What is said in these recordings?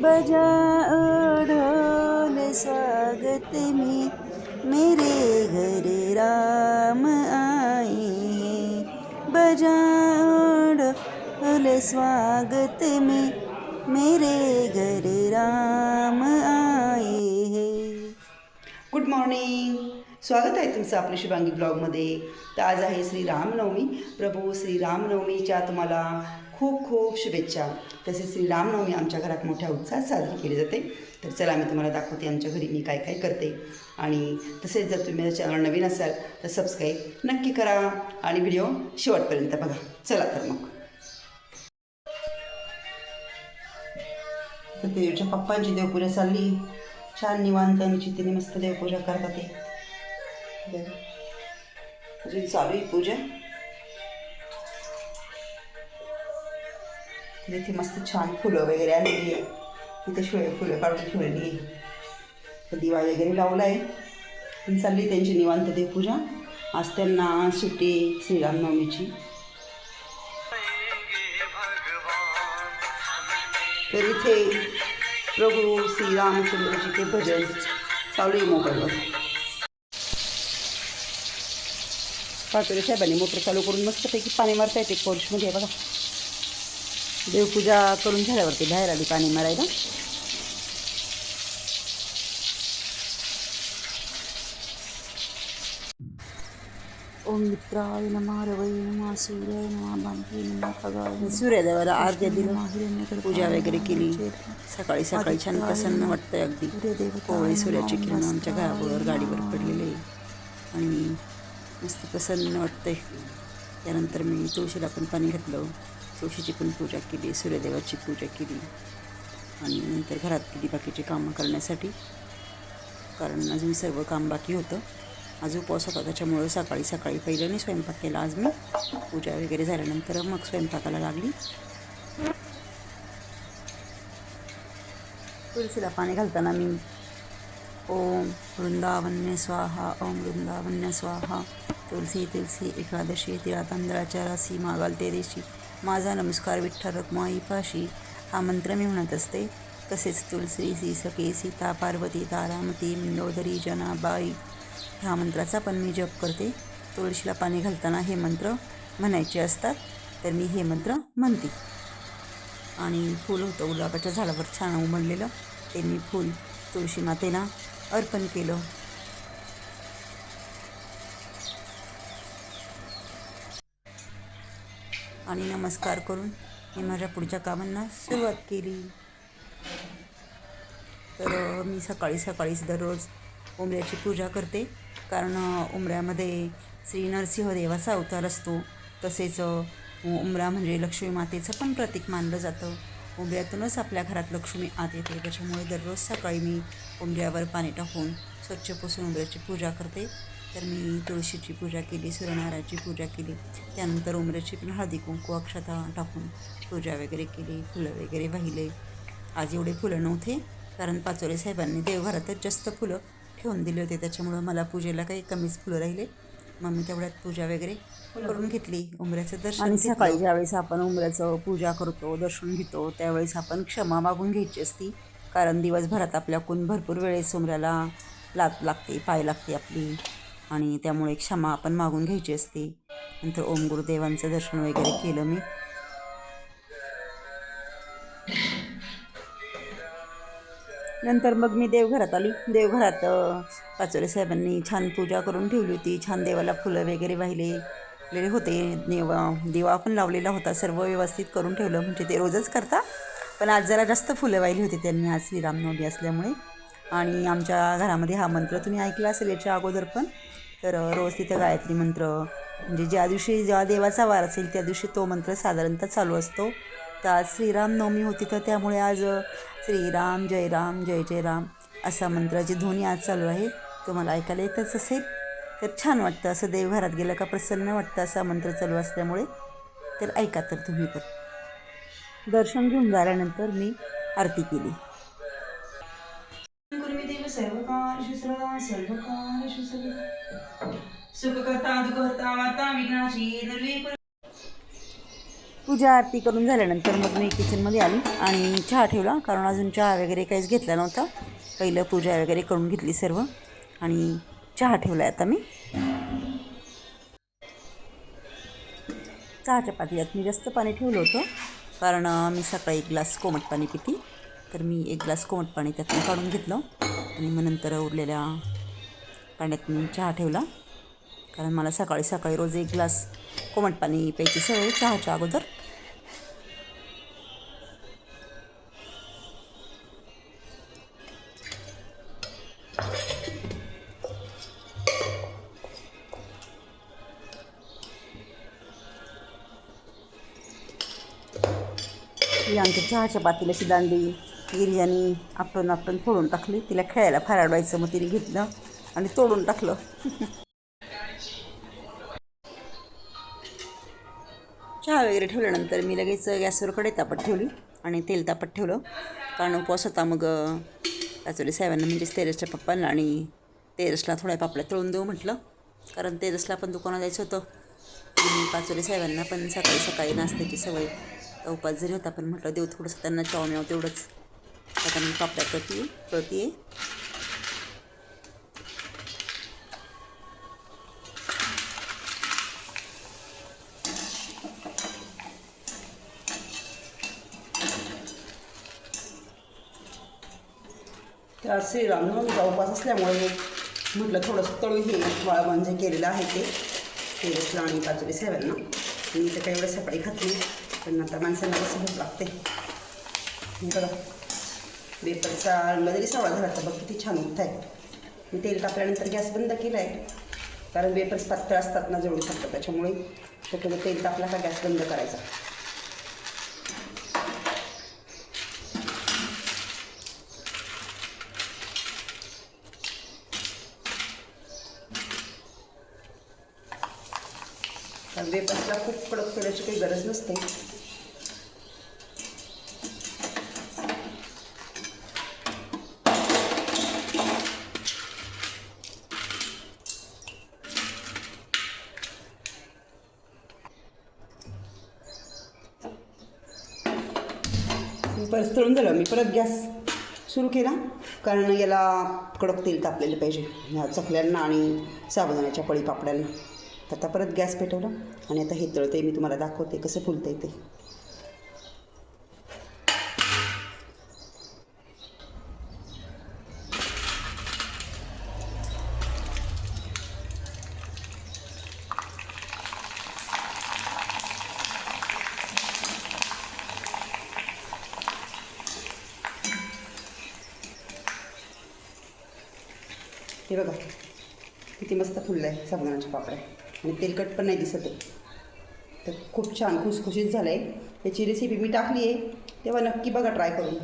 बजाओ ढोल स्वागत में मेरे घर राम आए हैं। ढोल स्वागत में मेरे घर राम आए हैं। गुड मॉर्निंग स्वागत आहे तुमचं आपल्या शुभांगी ब्लॉगमध्ये. तर आज आहे श्री रामनवमी. प्रभू श्री रामनवमीच्या तुम्हाला खूप खूप शुभेच्छा. तसेच श्री रामनवमी आमच्या घरात मोठ्या उत्साहात साजरी केली जाते. तर चला मी तुम्हाला दाखवते आमच्या घरी मी काय काय करते. आणि तसेच जर तुम्ही माझ्या चॅनल नवीन असाल तर सबस्क्राईब नक्की करा आणि व्हिडिओ शेवटपर्यंत बघा. चला तर मग. तर देवच्या पप्पांची देवपूजा चालली. छान निवांत आणि चितीने मस्त देवपूजा करतात ते. अजून चालू आहे पूजा. इथे मस्त छान फुलं वगैरे आलेली आहे तिथे शिवाय फुलं काढून ठेवलेली. आहे दिवा वगैरे लावला आहे चालली त्यांची निवांत देवपूजा आज त्यांना सुट्टी श्रीरामनवमीची तर इथे प्रभू श्रीरामचंद्रजी ते भजन चालू आहे मोबाईलवर. पाचोरे साहेबांनी मोटर चालू करून मस्तपैकी पाणी मारता येते कोर्समध्ये बघा. देवपूजा करून झाल्यावरती बाहेर आली पाणी मारायला. ओम मित्राय नमः रवै नमः सूर्याय नमः बांधवी नमः खगाय सूर्यदेवाला आरत्या दिलं. पूजा वगैरे केली. सकाळी सकाळी छान प्रसन्न वाटतंय अगदी. कोवळी सूर्याची किरण आमच्या घराबरोबर गाडीवर पडलेले आणि मस्त प्रसन्न वाटतंय. त्यानंतर मी तुळशीला पण पाणी घातलं. तुळशीची पण पूजा केली सूर्यदेवाची पूजा केली. आणि नंतर घरात केली बाकीची कामं करण्यासाठी. कारण अजून सर्व काम बाकी होतं. आज उपवास होता त्याच्यामुळं सकाळी सकाळी पहिलं स्वयंपाक केला. आज मी पूजा वगैरे झाल्यानंतर मग स्वयंपाकाला लागली. तुळशीला पाणी घालताना मी ओम वृंदावन्य स्वाहा ओम वृंदावन्य स्वाहा तुलसी तुलसी एकादशी तिळा तांदळाच्या राशी मागाल ते देशी माझा नमस्कार विठ्ठल रखमाई पाशी हा मंत्र मी म्हणत असते. तसेच तुलसी सी सके सीता पार्वती तारामती मंदोदरी जनाबाई ह्या मंत्राचा पण मी जप करते. तुळशीला पाणी घालताना हे मंत्र म्हणायचे असतात. तर मी हे मंत्र म्हणते. आणि फूल होतं गुलाबाच्या झाडावर छान उमडलेलं ते मी फूल तुळशी मातेला अर्पण केलं. आणि नमस्कार करून मी माझ्या पुढच्या कामांना सुरुवात केली. तर मी सकाळी सकाळीच दररोज उमऱ्याची पूजा करते. कारण उमऱ्यामध्ये श्री नरसिंहदेवाचा अवतार असतो. तसेच उमरा म्हणजे लक्ष्मी मातेचं पण प्रतीक मानलं जातं. उमऱ्यातूनच आपल्या घरात लक्ष्मी आत येते. त्याच्यामुळे दररोज सकाळी मी उमऱ्यावर पाणी टाकून स्वच्छ पुसून उमऱ्याची पूजा करते. तर मी तुळशीची पूजा केली सूर्यनारायणाची पूजा केली. त्यानंतर उमऱ्याची पण हळदी कुंकू अक्षता टाकून पूजा वगैरे केली फुलं वगैरे वाहिले. आज एवढे फुलं नव्हते कारण पाचोरे साहेबांनी देवघरातच जास्त फुलं ठेवून दिले होते. त्याच्यामुळं मला पूजेला काही कमीच फुलं राहिले. मग मी तेवढ्यात पूजा वगैरे करून घेतली. उमऱ्याचं दर्शन आणि सकाळी ज्यावेळेस आपण उमऱ्याचं पूजा करतो दर्शन घेतो त्यावेळेस आपण क्षमा मागून घ्यायची असती. कारण दिवसभरात आपल्याकडून भरपूर वेळेस उमऱ्याला लात लागते पाय लागते आपली. आणि त्यामुळे क्षमा आपण मागून घ्यायची असते. नंतर ओम गुरुदेवांचं दर्शन वगैरे केलं मी. नंतर मग मी देवघरात आली. देवघरात पाचोरे साहेबांनी छान पूजा करून ठेवली होती. छान देवाला फुलं वगैरे वाहिलेले होते. देवा दिवा पण लावलेला होता. सर्व व्यवस्थित करून ठेवलं. म्हणजे ते रोजच करता. पण आज जरा जास्त फुलं वाहिली होती त्यांनी. आज श्रीरामनवमी असल्यामुळे. आणि आमच्या घरामध्ये हा मंत्र तुम्ही ऐकला असेल याच्या अगोदर पण. तर रोज तिथं गायत्री मंत्र म्हणजे ज्या दिवशी जेव्हा देवाचा वार असेल त्या दिवशी तो मंत्र साधारणतः चालू असतो. तर आज श्रीराम नवमी होती तर त्यामुळे आज श्रीराम जय राम जय जय राम असा मंत्राची ध्वनी आज चालू आहे. तुम्हाला ऐकायला येतच असेल. तर छान वाटतं असं देवघरात गेलं का प्रसन्न वाटतं असा मंत्र चालू असल्यामुळे. तर ऐका तर तुम्ही पण. दर्शन घेऊन झाल्यानंतर मी आरती केली. गुरुदेव सर्वकार्येषु सुखकर्ता वार्ता निर्विपर पूजा आरती करून झाल्यानंतर मग मी किचनमध्ये आली आणि चहा ठेवला कारण अजून चहा वगैरे काहीच घेतला नव्हता. पहिलं पूजा वगैरे करून घेतली सर्व आणि चहा ठेवला आता मी. चहाच्या पातेल्यात मी जास्त पाणी ठेवलं होतं कारण मी सकाळी एक ग्लास कोमट पाणी पिती. तर मी एक ग्लास कोमट पाणी त्यातून काढून घेतलं आणि मग नंतर उरलेल्या पाण्यात मी चहा ठेवला. कारण मला सकाळी सकाळी रोज एक ग्लास कोमट पाणी प्यायची सवय चहाच्या अगोदर. आमच्या चहाच्या पातेल्याची दांडी गिरिजानी आपटून आपटून फोडून टाकली. तिला खेळायला फार आवडायचं मग तिने घेतलं आणि तोडून टाकलं. चहा वगैरे ठेवल्यानंतर मी लगेच गॅसवर कडे तापत ठेवली आणि तेल तापत ठेवलं. कारण उपवास होता मग पाचोली साहेबांना म्हणजेच तेरसच्या पप्पांना आणि तेरसला थोड्या पापड्या तळून देऊ म्हटलं. कारण तेरसला पण दुकानात जायचं होतं. पाचोली साहेबांना पण सकाळी सकाळी नाश्त्याची सवय. तर उपास जरी होता पण म्हटलं देऊ थोडंसं त्यांना चावण्याव तेवढंच. आता मी पापड्या करते कळते श्रीरामनवमीचा उपास असल्यामुळे म्हटलं थोडंसं तळू हे वाळ म्हणजे केलेलं आहे ते. तेरसला आणि पाचोली साहेबांना मी तर काही एवढं सकाळी खात नाही पण आता माणसांना कसं भूक लागते. हे बघा. वेपरचा जरी सावळा झाला तर बघ किती छान उठत आहे मी तेल टाकल्यानंतर गॅस बंद केला आहे कारण वेपर्स पातळ असतात ना जेवढे टाकतात त्याच्यामुळे. शक्यतो तेल टाकला का गॅस बंद करायचा कारण वेपर्सला खूप कडक करायची करते. परत तळून झालं. मी परत गॅस सुरू केला. कारण याला कडक तेल तापलेलं पाहिजे. ह्या चकल्यांना आणि साबुदाण्याच्या पळी पापड्यांना. तर आता परत गॅस पेटवला आणि आता हे तळते मी तुम्हाला दाखवते कसं फुलतंय ते. हे बघा किती मस्त फुललं आहे साबुदाण्याच्या पापड्या. आणि तेलकट पण नाही दिसत. आहे तर खूप छान खुसखुशीत झालं आहे याची रेसिपी मी टाकली आहे तेव्हा नक्की बघा ट्राय करून.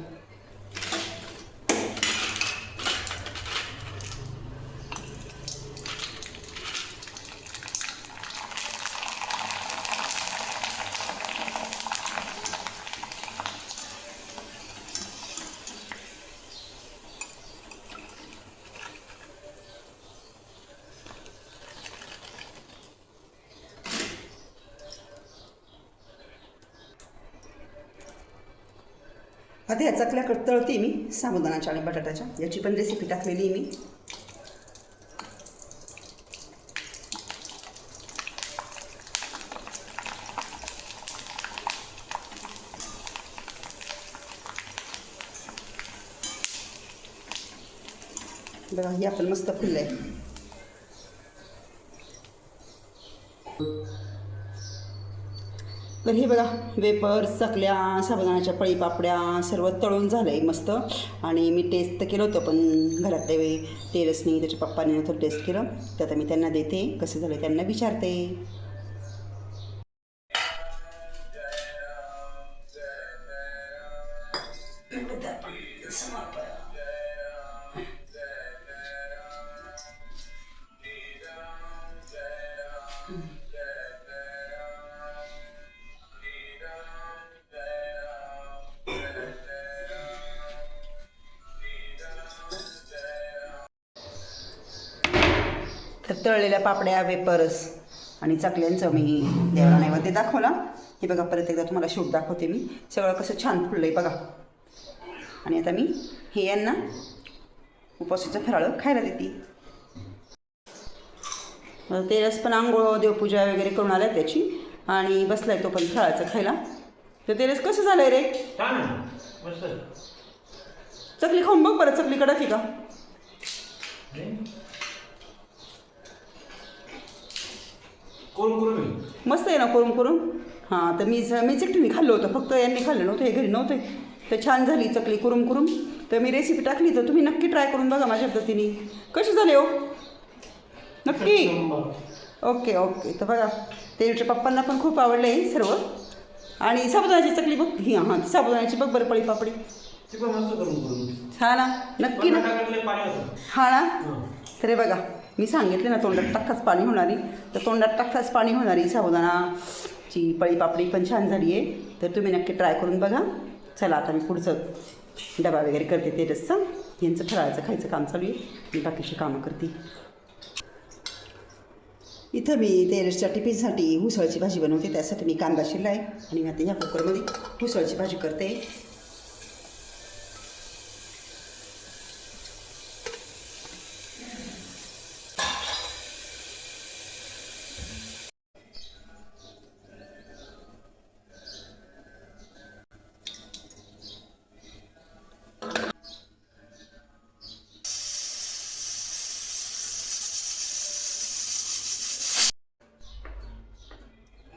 आता ह्या चकल्या कट तळते मी साबुदाणाच्या आणि बटाट्याच्या. याची पण रेसिपी टाकलेली आहे मी. बघा हे आपण मस्त फुललं आहे तर हे बघा वेपर चकल्या साबुदाण्याच्या पळी पापड्या सर्व तळून झालं आहे मस्त. आणि मी टेस्ट तर केलं होतं पण घरातल्या वेळी टेरसनी त्याच्या पप्पाने थोडं टेस्ट केलं. तर आता मी त्यांना देते कसं झालं त्यांना विचारते. पापड्या वेपर्स आणि चकल्यांचं मी देवाला नैवेद्य दाखवला. हे बघा परत एकदा तुम्हाला शूट दाखवते मी. सगळं कसं छान फुललं आहे बघा. आणि आता मी हे यांना उपवासाचं फराळं खायला देते. मग तेरस पण आंघोळ देवपूजा वगैरे करून आल्या त्याची. आणि बसलाय तो पण फराळाचं खायला. तर तेरस कसं झालंय रे? चकली खाऊन बघ बरं चकली कडक आहे का? मस्त आहे ना करून करून हां तर मी मी चटणी खाल्लं होतं. फक्त यांनी खाल्लं नव्हतं हे घरी नव्हते. तर छान झाली चकली कुरुम कुरुम तर मी रेसिपी टाकली तर तुम्ही नक्की ट्राय करून बघा माझ्या पद्धतीने. कशी झाली हो? नक्की? Okay okay. तर बघा तेच्या पप्पांना पण खूप आवडलं आहे सर्व. आणि साबुदाण्याची चकली बघ. ही हां साबुदाण्याची बघ बरं पळी पापडी ते पण मस्त करून करून. हा. ना नक्की ना. टाकले पाणी होतं. हा ना? हं. तर हे बघा. मी सांगितले ना तोंडात टाकाच पाणी होणारी. तर तोंडात टाकाच पाणी होणारी साबुदाणाची पळी पापडी पण छान झाली आहे. तर तुम्ही नक्की ट्राय करून बघा. चला आता मी पुढचं डबा वगैरे करते ते रस्सा. यांचं फराळाचं खायचं काम चालू आहे. मी बाकीची कामं करते. इथं मी तेरसच्या टिफिनसाठी हुसळची भाजी बनवते. त्यासाठी मी कांदा शिरला आहे आणि मी आता ह्या कुकरमध्ये हुसळची भाजी करते.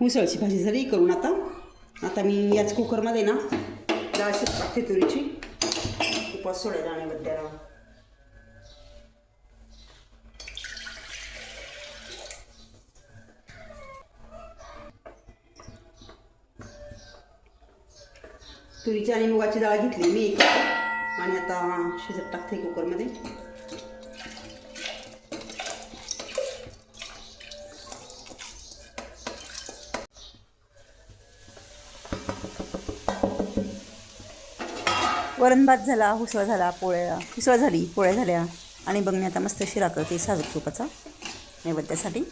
उसळची भाजी झाली करून आता. आता मी याच कुकरमध्ये ना डाळ टाकते तुरीची उपास सोडायला आणि बद्दल. तुरीची आणि मुगाची डाळ घेतली मी. आणि आता शिजत टाकते कुकरमध्ये वरण भात झाला उसळ झाला पोळ्या उसळ झाली पोळ्या झाल्या. आणि बघ मी आता मस्त शिरा करते साजूक तुपाचा. नैवेद्यासाठी.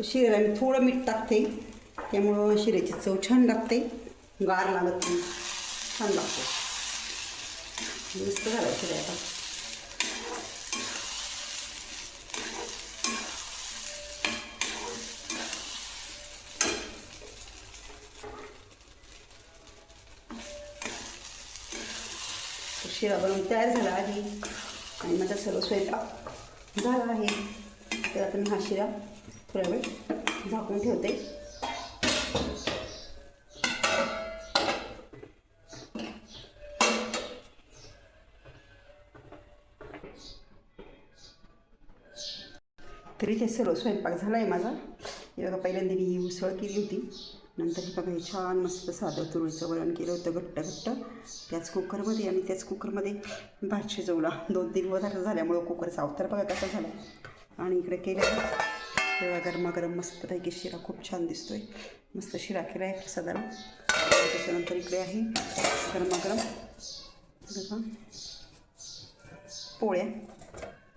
शिऱ्याला मी थोडं मीठ टाकते. त्यामुळं शिऱ्याची चव छान लागते. गार लागत नाही. छान लागते. मस्त झालं शिऱ्या आता. शिरा बनवून तयार झाला आहे आणि माझा सर्व स्वयंपाक झाला आहे. तर आता मी हा शिरा थोडा वेळ झाकून ठेवते. तरी ते सर्व स्वयंपाक झाला आहे माझा. हे बघा पहिल्यांदा मी ही उसळ केली होती. नंतर हे बघा हे छान मस्त साधं तुरीचं वरण केलं होतं घट्ट घट्ट त्याच कुकरमध्ये आणि त्याच कुकरमध्ये भात शिजवला. दोन तीन पदार्थ झाल्यामुळं कुकरचा अवतार बघा कसा झाला. आणि इकडे केलं तेव्हा गरमागरम मस्तपैकी शिरा खूप छान दिसतोय. मस्त शिरा केला आहे साधारण त्याच्यानंतर इकडे आहे गरमागरम बघा. पोळ्या.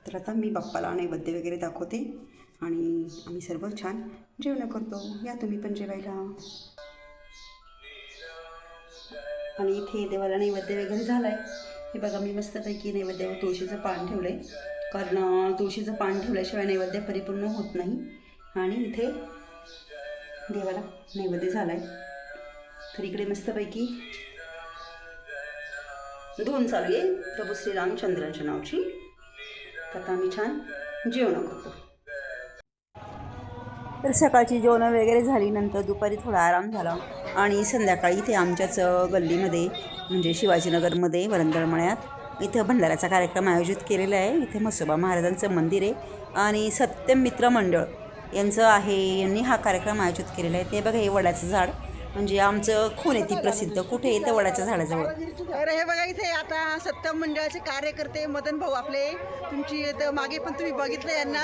तर आता मी बाप्पाला नैवेद्य वगैरे दाखवते आणि आम्ही सर्व छान जेवण करतो. या तुम्ही पण जेवायला. आणि इथे देवाला नैवेद्य वगैरे झाला आहे हे बघा मी मस्तपैकी नैवेद्यावर तुळशीचं पान ठेवलं आहे कारण तुळशीचं पान ठेवल्याशिवाय नैवेद्य परिपूर्ण होत नाही. आणि इथे देवाला नैवेद्य झाला आहे तर इकडे मस्तपैकी धुवून चालू आहे. प्रभू श्रीरामचंद्रांच्या नावची. तर आता आम्ही छान जेवण करतो. तर सकाळची जेवणं वगैरे झाली नंतर दुपारी थोडा आराम झाला. आणि संध्याकाळी इथे आमच्याच गल्लीमध्ये म्हणजे शिवाजीनगरमध्ये वरंगळमळ्यात इथं भंडाऱ्याचा कार्यक्रम आयोजित केलेला आहे. इथे म्हसोबा महाराजांचं मंदिर आहे आणि सत्यम मित्र मंडळ यांचं आहे यांनी हा कार्यक्रम आयोजित केलेला आहे. ते बघा हे वडाचं झाड. म्हणजे आमचं खून आहे ती प्रसिद्ध. कुठे येतं वडाच्या झाडाजवळ. तर हे बघा इथे आता सत्तम मंडळाचे कार्यकर्ते मदन भाऊ आपले. तुमची इथं मागे पण तुम्ही बघितलं यांना.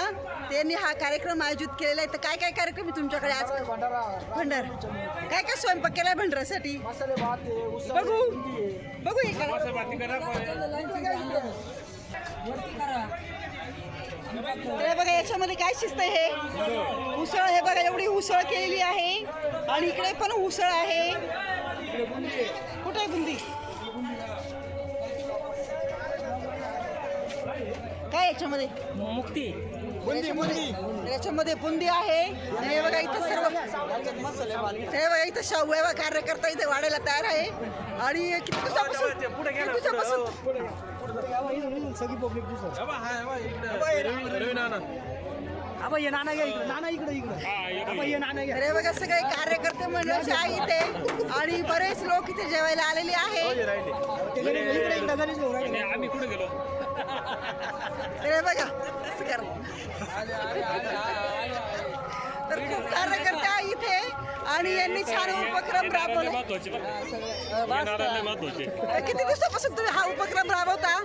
त्यांनी हा कार्यक्रम आयोजित केलेला आहे. तर काय काय कार्यक्रम आहे तुमच्याकडे आज? भंडार. काय काय स्वयंपाक केलाय भंडारासाठी बघू. बघू तर हे बघा याच्यामध्ये काय शिस्त आहे? हे उसळ हे बघा एवढी उसळ केलेली आहे. आणि इकडे पण उसळ आहे. कुठे आहे बुंदी? काय याच्यामध्ये? मुक्ती. याच्यामध्ये बुंदी आहे. आणि हे बघा इथं सर्व हे बघा इथं शाहू कार्यकर्ता इथे वाढायला तयार आहे. आणि किती दिवसापासून दिवसापासून आबा ये नाना घ्या इकडे. नाना इकडे इकडे. ये नाना घ्या हे बघा सगळे कार्यकर्ते मंडळाचे आहे इथे. आणि बरेच लोक इथे जेवायला आलेले आहे. आम्ही कुठे गेलो? हे बघा असं करा. तर खूप कार्यकर्ते इथे आणि यांनी छान उपक्रम राबवला. किती दिवसापासून तुम्ही हा उपक्रम राबवता?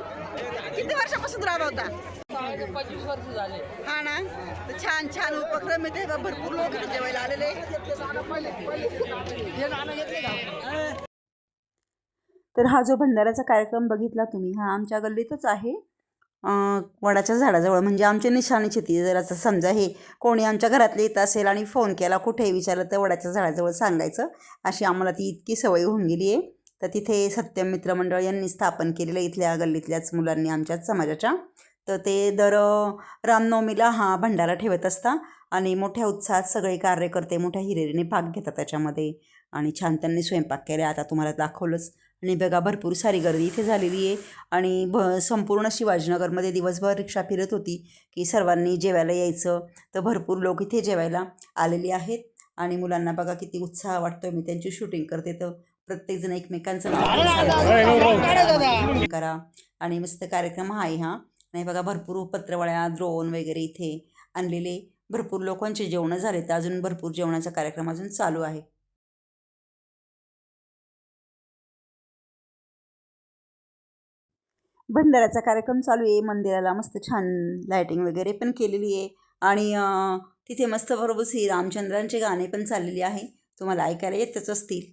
किती वर्षापासून राबवता? हा ना? छान छान उपक्रम इथे भरपूर लोक जेवायला आलेले तर हा जो भंडाऱ्याचा कार्यक्रम बघितला तुम्ही हा आमच्या गल्लीतच आहे. वडाच्या झाडाजवळ. म्हणजे आमच्या निशाणीची ती जर असं समजा हे कोणी आमच्या घरातले येत असेल आणि फोन केला कुठेही विचारलं तर वडाच्या झाडाजवळ सांगायचं. अशी आम्हाला ती इतकी सवय होऊन गेली आहे. तर तिथे सत्यम मित्र मंडळ यांनी स्थापन केलेलं इथल्या गल्लीतल्याच मुलांनी आमच्याच समाजाच्या. तर ते दर रामनवमीला हा भंडारा ठेवत असता आणि मोठ्या उत्साहात सगळे कार्यकर्ते मोठ्या हिरेरीने भाग घेतात त्याच्यामध्ये. आणि छान त्यांनी स्वयंपाक केला. आता तुम्हाला दाखवलंच. आणि बघा भरपूर सारी गर्दी इथे झालेली आहे. आणि भ संपूर्ण शिवाजीनगरमध्ये दिवसभर रिक्षा फिरत होती की सर्वांनी जेवायला यायचं. तर भरपूर लोक इथे जेवायला आलेले आहेत. आणि मुलांना बघा किती उत्साह वाटतो मी त्यांची शूटिंग करते तर प्रत्येकजण एकमेकांचं नाव करा. आणि मस्त कार्यक्रम आहे हा. आणि बघा भरपूर पत्रवळ्या द्रोण वगैरे इथे आणलेले. भरपूर लोकांचे जेवणं झाले तर अजून भरपूर जेवणाचा कार्यक्रम अजून चालू आहे. भंडाऱ्याचा कार्यक्रम चालू आहे मंदिराला मस्त छान लायटिंग वगैरे पण केलेली आहे. आणि तिथे मस्त बरोबर श्री रामचंद्रांचे गाणे पण चाललेले आहे. तुम्हाला ऐकायला येतच असतील.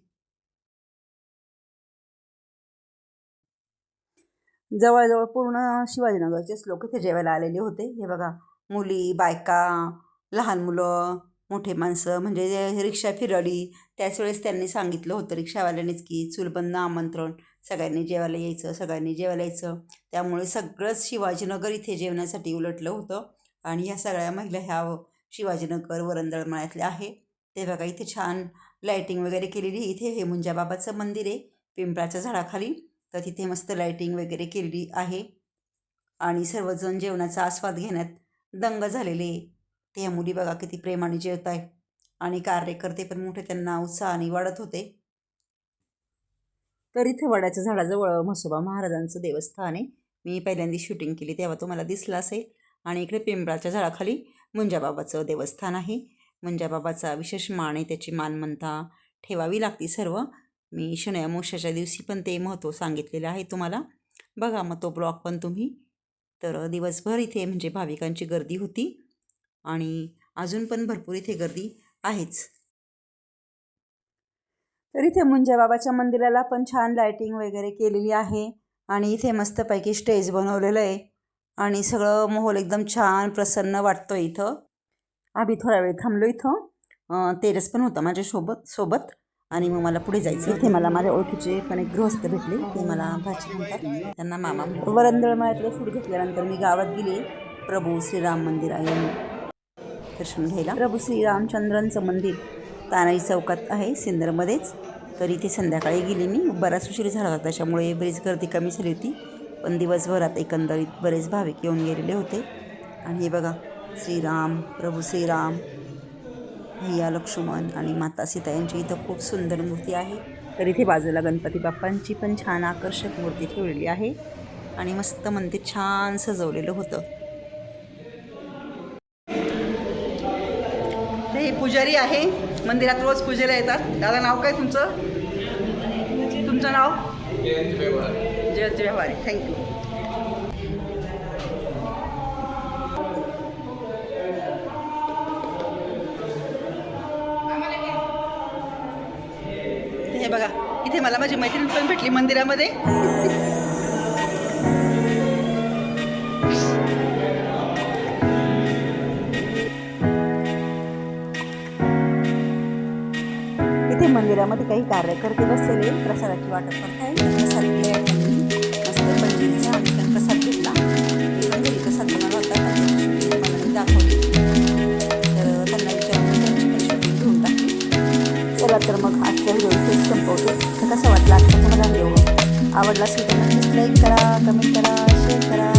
जवळजवळ पूर्ण शिवाजीनगरचेच लोक इथे जेवायला आलेले होते. हे बघा मुली बायका लहान मुलं मोठे माणसं म्हणजे रिक्षा फिरवली त्याच वेळेस त्यांनी सांगितलं होतं रिक्षावाल्यानेच की चुलबंद आमंत्रण. सगळ्यांनी जेवायला यायचं सगळ्यांनी जेवायला यायचं. त्यामुळे सगळंच शिवाजीनगर इथे जेवण्यासाठी उलटलं होतं. आणि ह्या सगळ्या महिला ह्या शिवाजीनगर वरंदळमळ्यातल्या आहे. ते बघा इथे छान लाईटिंग वगैरे केलेली आहे. इथे हे मुंजाबाबाचं मंदिर आहे पिंपळाच्या झाडाखाली. तर तिथे मस्त लाईटिंग वगैरे केलेली आहे. आणि सर्वजण जेवणाचा आस्वाद घेण्यात दंग झालेले आहे. त्या मुली बघा किती प्रेमाने जेवत आहे आणि कार्यकर्ते पण मोठे त्यांना उत्साहाने वाढत होते. तर इथे वडाच्या झाडाजवळ म्हसोबा महाराजांचं देवस्थान आहे. मी पहिल्यांदा शूटिंग केली तेव्हा तुम्हाला दिसला असेल. आणि इकडे पिंपळाच्या झाडाखाली मुंजाबाबाचं देवस्थान आहे. मुंजाबाबाचा विशेष मान आहे त्याची मानमंता ठेवावी लागती सर्व. मी शनयामोशाच्या दिवशी पण ते महत्त्व सांगितलेलं आहे तुम्हाला. बघा मग तो ब्लॉग पण तुम्ही. तर दिवसभर इथे म्हणजे भाविकांची गर्दी होती. आणि अजून पण भरपूर इथे गर्दी आहेच. तर इथे मुंजाबाबाच्या मंदिराला पण छान लायटिंग वगैरे केलेली आहे. आणि इथे मस्तपैकी स्टेज बनवलेलं आहे. आणि सगळं माहोल एकदम छान प्रसन्न वाटतो इथं. आम्ही थोडा वेळ थांबलो इथं. तेरस पण होता माझ्यासोबत सोबत आणि मग मला पुढे जायचं इथे मला माझ्या ओळखीचे पण एक गृहस्थ भेटले. ते मला भाची म्हणतात. त्यांना मामा म्हणतात. फूड घेतल्यानंतर मी गावात गेले. प्रभू श्रीराम मंदिर आहे दर्शन घ्यायला. प्रभू श्रीरामचंद्रांचं मंदिर. तानाई चौकात आहे सिंदरमध्येच. तर इथे संध्याकाळी गेली मी. बराच उशीर झाला होता. त्याच्यामुळे बरीच गर्दी कमी झाली होती. पण दिवसभरात एकंदरीत बरेच भाविक येऊन गेलेले होते. आणि हे बघा श्रीराम प्रभू श्रीराम भैया लक्ष्मण आणि माता सीता यांची इथं खूप सुंदर मूर्ती आहे. तर इथे बाजूला गणपती बाप्पांची पण छान आकर्षक मूर्ती ठेवलेली आहे. आणि मस्त मंदिर छान सजवलेलं होतं. पुजारी आहे. मंदिरात रोज पूजेला येतात. दादा नाव काय तुमचं? तुमचं नाव? जयंत व्यवहारे. थँक्यू हे बघा इथे मला माझी मैत्रीण पण भेटली मंदिरामध्ये. मंदिरामध्ये काही कार्यकर्ते बसलेले प्रसादाची वाटप करताय प्रसाद आणि प्रसाद घेतला. घरी प्रसाद बनवला होता. मला दाखवली. तर त्यांना विचारून त्यांची पण शूटिंग घेऊन टाकली. चला तर मग आजचा व्हिडिओ इथेच संपवते. तर कसा वाटला आजचा तुम्हाला व्हिडिओ? आवडला असेल तर नक्कीच लाईक करा कमेंट करा शेअर करा.